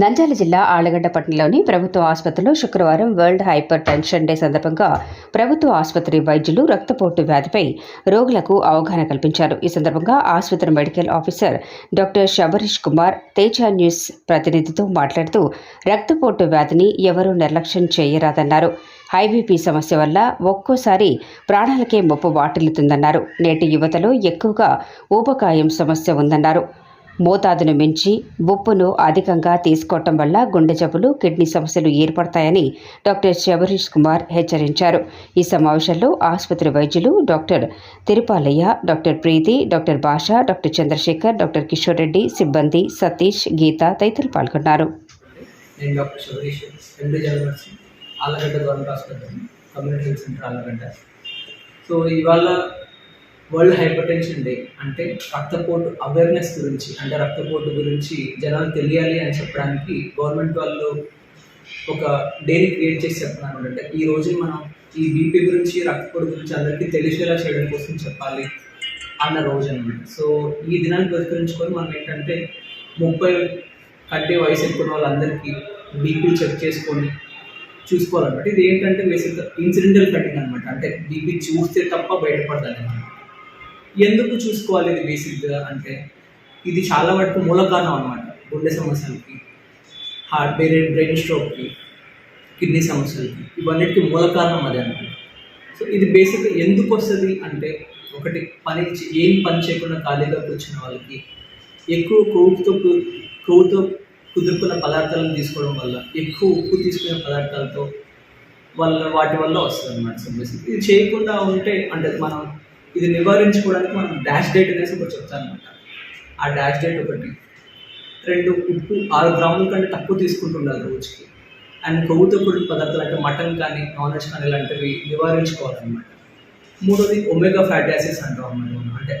నంద్యాల జిల్లా ఆళ్ళగడ్డ పట్టణంలోని ప్రభుత్వ ఆసుపత్రిలో శుక్రవారం వరల్డ్ హైపర్ టెన్షన్ డే సందర్భంగా ప్రభుత్వ ఆసుపత్రి వైద్యులు రక్తపోటు వ్యాధిపై రోగులకు అవగాహన కల్పించారు. ఈ సందర్భంగా ఆసుపత్రి medical officer doctor Sabarish Kumar Teja news ప్రతినిధితో మాట్లాడుతూ రక్తపోటు వ్యాధిని ఎవరూ నిర్లక్ష్యం చేయరాదన్నారు. హైబీపీ సమస్య వల్ల ఒక్కోసారి ప్రాణాలకే ముప్పు వాటిల్లుతుందన్నారు. నేటి యువతలో ఎక్కువగా ఊబకాయం సమస్య ఉందన్నారు. మోతాదును మించి ఉప్పును అధికంగా తీసుకోవటం వల్ల గుండె జబ్బులు కిడ్నీ సమస్యలు ఏర్పడతాయని డాక్టర్ శబరీష్ కుమార్ హెచ్చరించారు. ఈ సమావేశంలో ఆసుపత్రి వైద్యులు doctor Tirupalaiah doctor Preethi doctor Basha doctor Chandrasekhar doctor Kishore Reddy సిబ్బంది సతీష్ గీత తదితరులు పాల్గొన్నారు. నేను doctor Sabarish MD Allagadda government hospital community centre Allagadda so ఇవాళ వరల్డ్ హైపర్ టెన్షన్ డే అంటే రక్తపోటు అవేర్నెస్ గురించి అంటే రక్తపోటు గురించి జనాలు తెలియాలి అని చెప్పడానికి గవర్నమెంట్ వాళ్ళు ఒక డేని క్రియేట్ చేసి చెప్తున్నారు అంటే ఈ రోజు మనం ఈ బీపీ గురించి రక్తపోటు గురించి అందరికీ తెలిసేలా చేయడం కోసం చెప్పాలి అన్న రోజు అనమాట సో ఈ దినాన్ని పరిష్కరించుకొని మనం ఏంటంటే ముప్పై కంటే వయసు ఎక్కువ వాళ్ళందరికీ బీపీ చెక్ చేసుకొని చూసుకోవాలన్నమాట. ఇది ఏంటంటే బేసిక్గా ఇన్సిడెంటల్ కటింగ్ అనమాట అంటే బీపీ చూస్తే తప్ప బయటపడదని అనమాట ఎందుకు చూసుకోవాలి ఇది బేసిక్గా అంటే ఇది చాలా వరకు మూల కారణం అనమాట గుండె సమస్యలకి హార్ట్ బ్రెయిన్ బ్రెయిన్ స్ట్రోక్కి కిడ్నీ సమస్యలకి ఇవన్నిటికీ మూల కారణం అదే అనమాట సో ఇది బేసిక్గా ఎందుకు వస్తుంది అంటే ఒకటి పని ఏం పని చేయకుండా ఖాళీగా కూర్చున్న వాళ్ళకి ఎక్కువ కొవ్వుతో కొవ్వుతో కుదురుకున్న పదార్థాలను తీసుకోవడం వల్ల ఎక్కువ ఉప్పు తీసుకునే పదార్థాలతో వల్ల వాటి వల్ల వస్తుంది అనమాట సో బేసిక్ ఇది చేయకుండా ఉంటే అంటే మనం ఇది నివారించుకోవడానికి మనం డాష్ డేట్ అనేసి ఒకటి చెప్తానమాట ఆ డాష్ డేట్ ఒకటి రెండు ఉప్పు ఆరు గ్రాముల కంటే తక్కువ తీసుకుంటుండాలి రోజుకి. అండ్ కొవ్వుతో కూడిన పదార్థాలు అంటే మటన్ కానీ నాన్ వెజ్ కానీ ఇలాంటివి నివారించుకోవాలన్నమాట. మూడోది ఒమేగా ఫ్యాటీ యాసిడ్స్ అంటాం అన్నమాట మనం. అంటే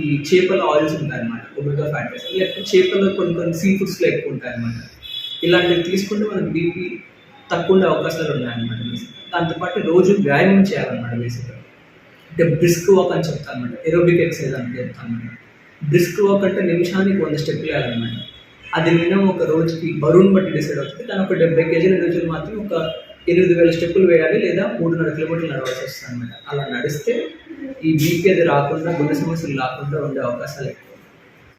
ఈ చేపల ఆయిల్స్ ఉంటాయన్నమాట ఒమేగా ఫ్యాటీ యాసిడ్ లేకపోతే చేపల్లో కొన్ని కొన్ని సీ ఫుడ్స్లో ఎక్కువ ఉంటాయన్నమాట. ఇలాంటివి తీసుకుంటే మనకి బీపీ తక్కువ ఉండే అవకాశాలు ఉన్నాయన్నమాట దాంతోపాటు రోజు వ్యాయామం చేయాలన్నమాట బేసిక్గా. అంటే బ్రిస్క్ వాక్ అని చెప్తాను అనమాట ఎరోబిక్ ఎక్సర్సైజ్ అని చెప్తాను అనమాట బ్రిస్క్ వాక్ అంటే నిమిషానికి వంద స్టెప్లు వేయాలన్నమాట అది మినిమం ఒక రోజుకి బరువును బట్టి డిసైడ్ అవుతుంది. కానీ ఒక డెబ్బై కేజీల రోజులు మాత్రం ఒక ఎనిమిది వేల స్టెప్పులు వేయాలి లేదా మూడున్నర కిలోమీటర్లు నడవాల్సి వస్తుంది అనమాట అలా నడిస్తే ఈ బీపీ అది రాకుండా గుండె సమస్యలు రాకుండా ఉండే అవకాశాలు ఎక్కువ